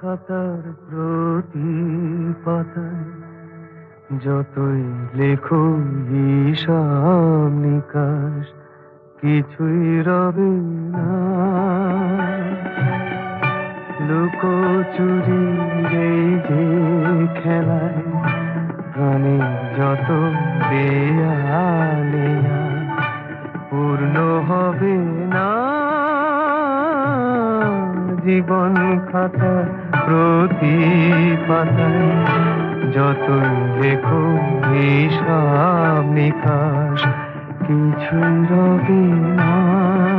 খাতার প্রতি পাতায় যতই লেখো হিসাব নিকাশ, কিছুই রবে না। লুকোচুরি এই যে খেলায় প্রাণে যত দেয়ালে পূর্ণ হবে জীবন খাতা প্রতি পাতায় যতই লেখো হিসাব নিকাশ রবি না।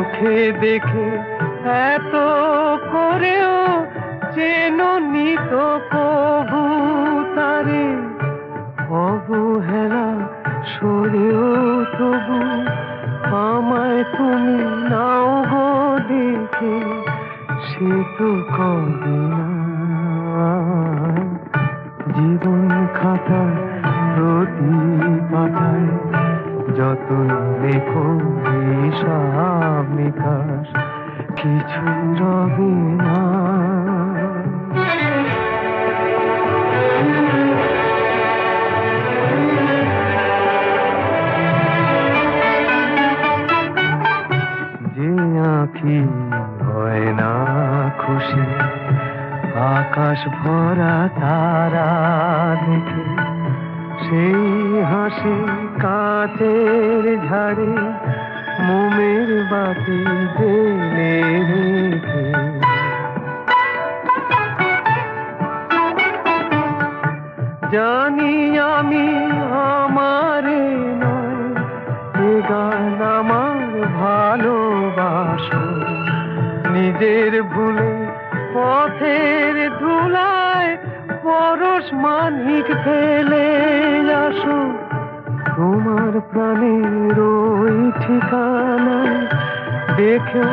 চোখে দেখে এত করেও চেনো নিত কবু তারে। অবহেলা সরেও তবু, আমায় তুমি নাও গো দেখে, সে তো কবে জীবন খাতা প্রতি পাতায় যতন দেখো হিসাব নিকাশ কিছুই রবে না। যে আঁখি হয় না খুশি আকাশ ভরা নিজের ভুলে, পথের ধুলায় পরশ মানিক ফেলে আসো। তোমার প্রাণের ওই ঠিকানা দেখে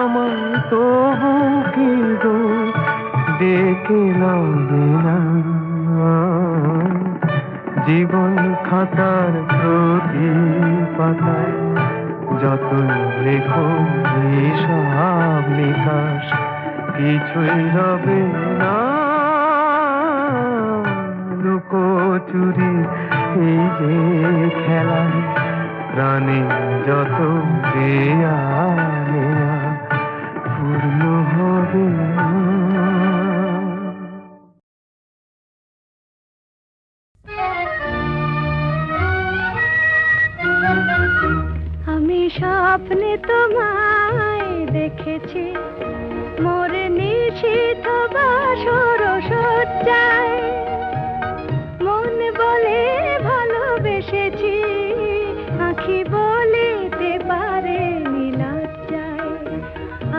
আমার তবু কি গো ডেকে না। জীবন খাতার প্রতি পাতায় যত লেখো সব নিকাশ কিছুই হবে না। লুকো চুরি, এই যে খেলা, প্রাণী যত দেয়া পূর্ণ হবে স্বপ্নে তোমায় দেখেছি। মোর নিশীথ বাসর সজ্জায়। মন বলে ভালোবেসেছি, আঁখি বলিতে পারে নীলজ্জায়।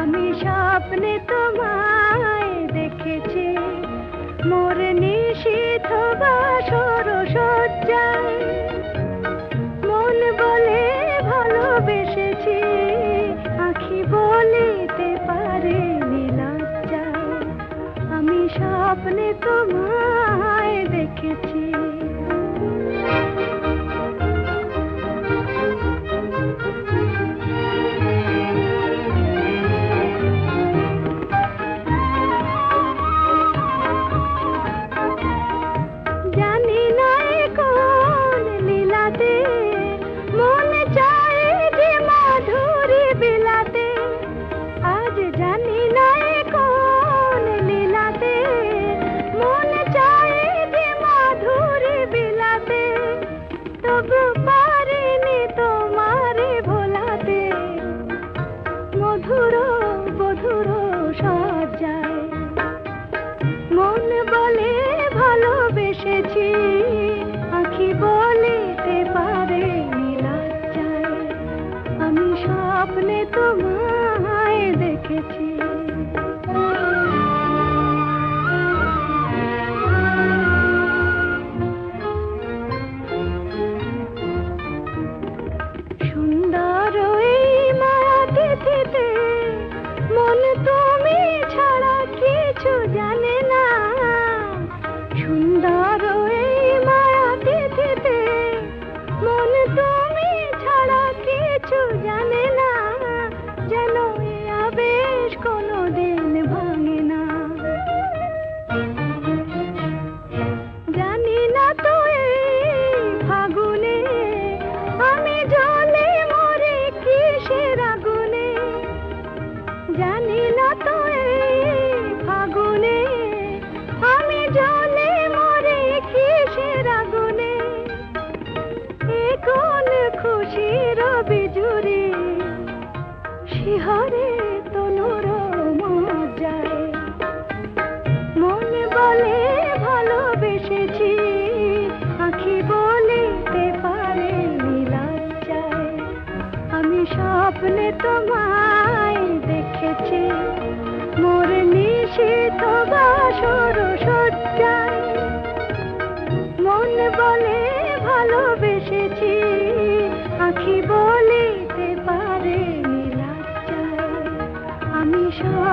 আমি স্বপ্নে তোমায় দেখেছি, মোর নিশীথ বাসর সজ্জায়। अपने तो तुम्हारे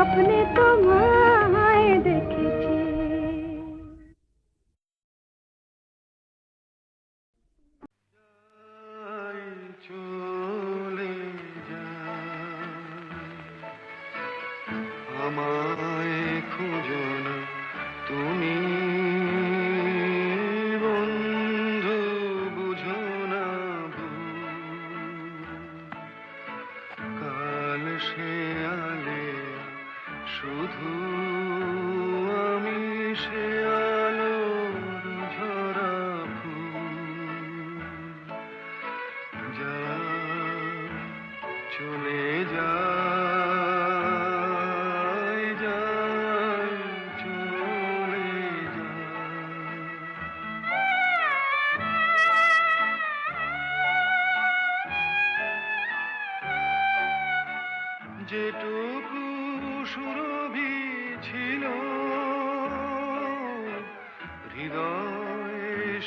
अपने तुम्हारे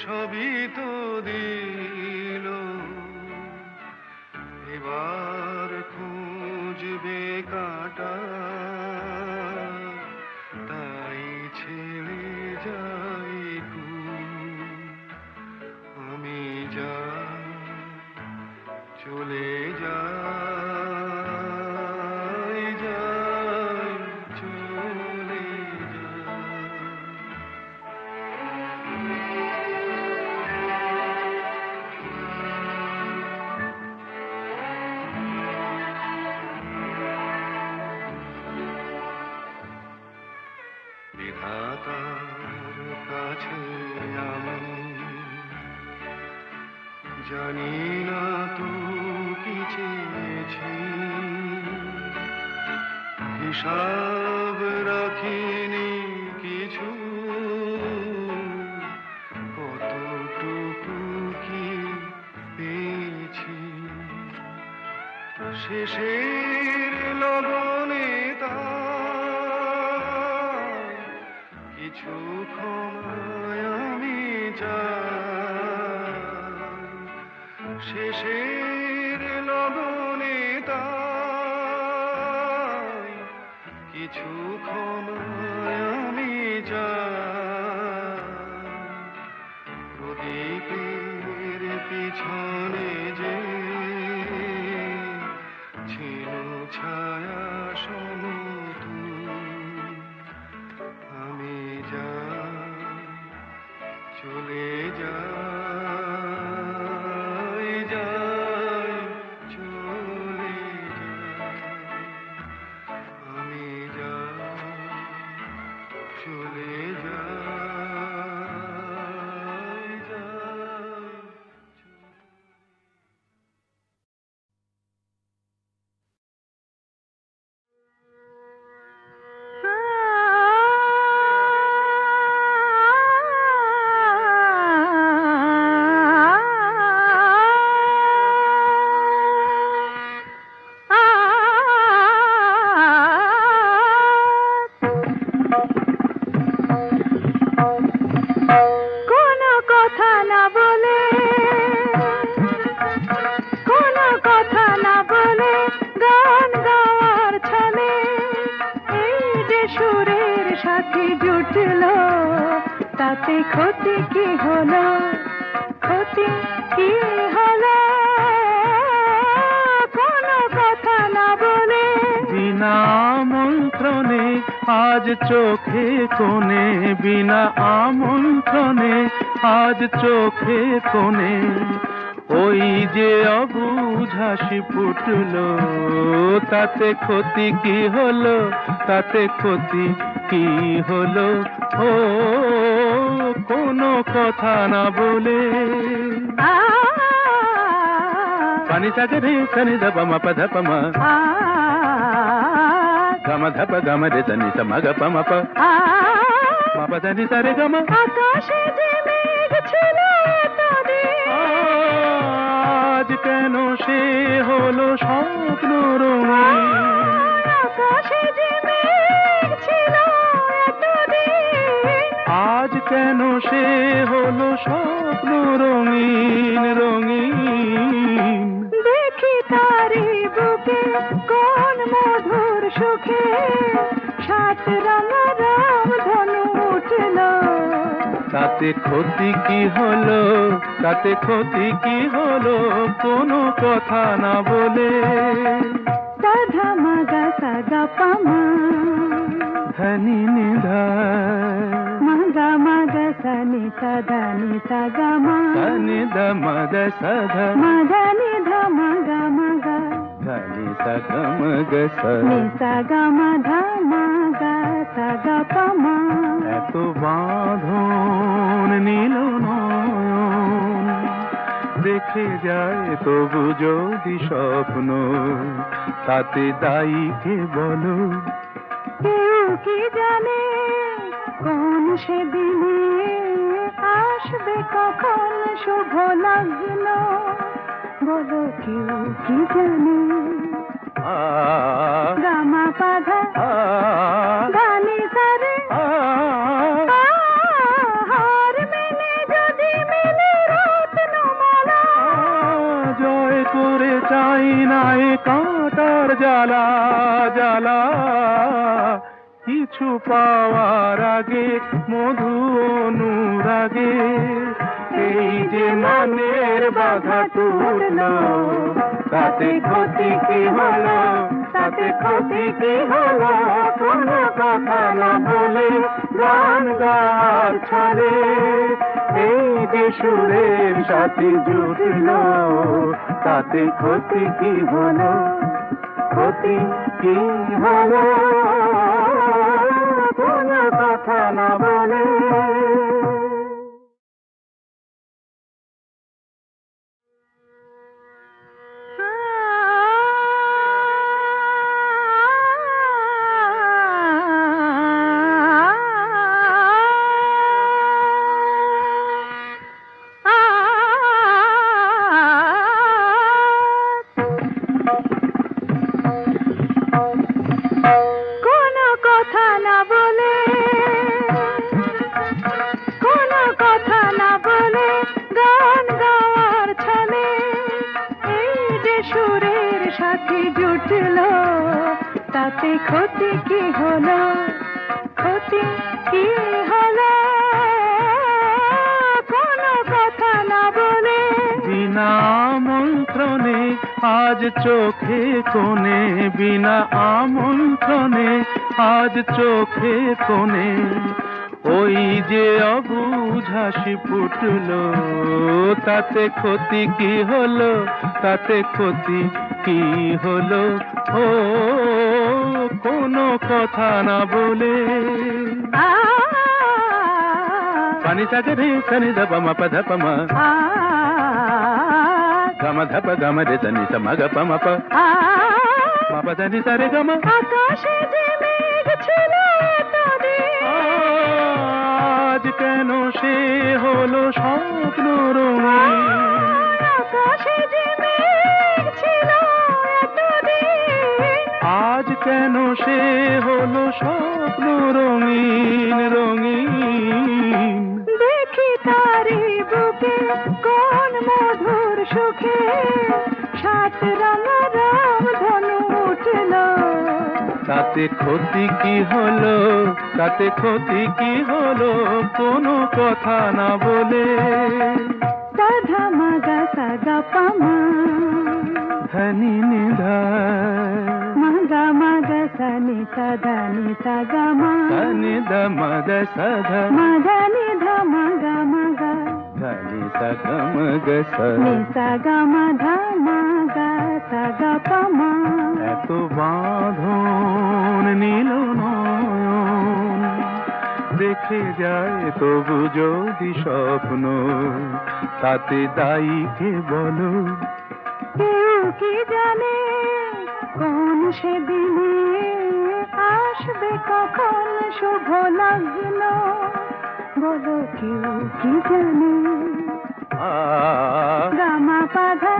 সবই তো দিল। এবার খুঁজবে কাটা জানি না তো কি হিসাব রাখিনি কিছু। কতটুকু কি পেয়েছি? শেষের লগনে তাই কিছু ক্ষমায় আমি চাই। তাই কিছু ক্ষমায় আমি প্রদীপের পিছনে যে ছিল ছায়া কোনো কথা না বলে, কোনো কথা না এই যে সুরের সাথে জুটলো, তাতে ক্ষতি কি হলো? ক্ষতি কি হলো? কোনো কথা না বলে বিনা আজ চোখে কোণে বিনা আমন্ত্রণে আজ চোখে কোণে। ওই যে অবুঝ হাসি ফুটলো তাতে ক্ষতি কি হলো তাতে ক্ষতি কি হলো? ও কোনো কথা না বলে। পানি থাকে রে সনি ধপ ম পধ প ম గమ ధప గమ రే దని స మగ ప మ ప আ మ ప దని స రే గమ আকাশে যে মেঘ ছিল এতদিন আজ কেন সে হলো স্বপ্ন রঙিন আকাশে যে মেঘ ছিল এতদিন আজ কেন সে হলো স্বপ্ন রঙিন রঙিন রাম ধনু উঠল। তাতে ক্ষতি কি হলো? তাতে ক্ষতি কি হলো? কোনো কথা না বলে। সাধা মাগা সাদা পামা। ধনি নিধা। মাগা মাগা সানি সাদা নি সাগা মা সানি মাগা সাধা। মাগা নিধা মা। এত বাঁধন নীল নয়ন দেখে যায় তবু যদি স্বপ্ন তাতে দায়ী কে বলো কেউ কি জানে কোন সেদিনে আসবে কখন শুভ লগ্ন বলো কেউ কি জানে গামা পাধা আ সারে। হার যদি মেলে রত্নমালা জয় করে চাই না কাঁটার জ্বালা জ্বালা। কিছু পাওয়ার আগে, মধু অনুরাগে। এই যে মনের বাধা টুটলো তাতে ক্ষতি কি হলো? তাতে ক্ষতি কি হলো? কোনো কথা না বলে গান গার ছলে, এই যে সুরের সাথে জুটলো, তাতে ক্ষতি কি হলো? ক্ষতি কি হলো? কোনো কথা না বলে সাথে জুটলো, তাতে ক্ষতি কি হলো? ক্ষতি কি হলো? কোনো কথা না বলে বিনা আমন্ত্রণে, আজ চোখে কোণে, বিনা আমন্ত্রণে, আজ চোখে কোণে। ওই যে অবুঝ হাসি ফুটলো, তাতে ক্ষতি কি হলো? তাতে ক্ষতি কি হলো? ও, কোনো কথা না বলে। পানি সাগরে রে সনি দপ ম পধ পম আ গম ধপ গম রে সনি সম গ পম প আ ম পধ নি সরে গম আকাশে যে মেঘ ছিল আজ কেন সে হলো স্বপ্ন আজ কেন সে হলো স্বপ্ন রঙিন রঙিন? দেখি তারি বুকে কোন মধুর সুখে সাত রঙ তাতে ক্ষতি কি হলো? তাতে ক্ষতি কি হলো? কোনো কথা না বলে। সাধা মাগা সাগা পামা। ধনি নিধা। মাগা মাগা সানি সাদা নি সাগা মা। ধনি দ মদ সধ। মাগা নি ধা মাগা মাগা। ধনি সগম গ স নি সাগা মা ধা মাগা সাগা পামা। এত বাঁধন নীল নয়ন। দেখে যায় তবু যদি স্বপ্ন তাতে দায়ী কে বলো? কেউ কি জানে কোন সেদিনে আসবে কখন শুভ লগ্ন? বলো কেউ কি জানে? গামা পাধা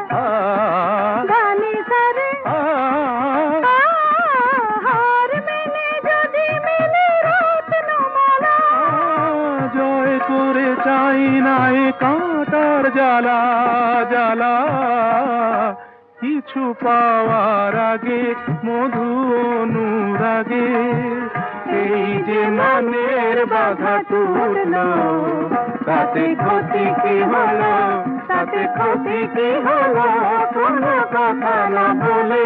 জ্বালা জ্বালা। কিছু পাওয়ার আগে, মধু অনুরাগে এই যে মনের বাধা টুটলো তাতে ক্ষতি কি হলো? তাতে ক্ষতি কি হলো? কোনো কথা না বলে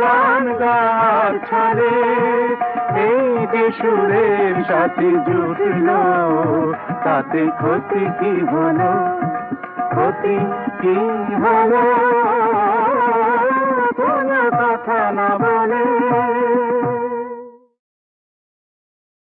গান গার ছলে এই যে সুরের সাথে জুটলো, তাতে ক্ষতি কি হলো? ক্ষতি কি হলো? কোনো কথা না বলে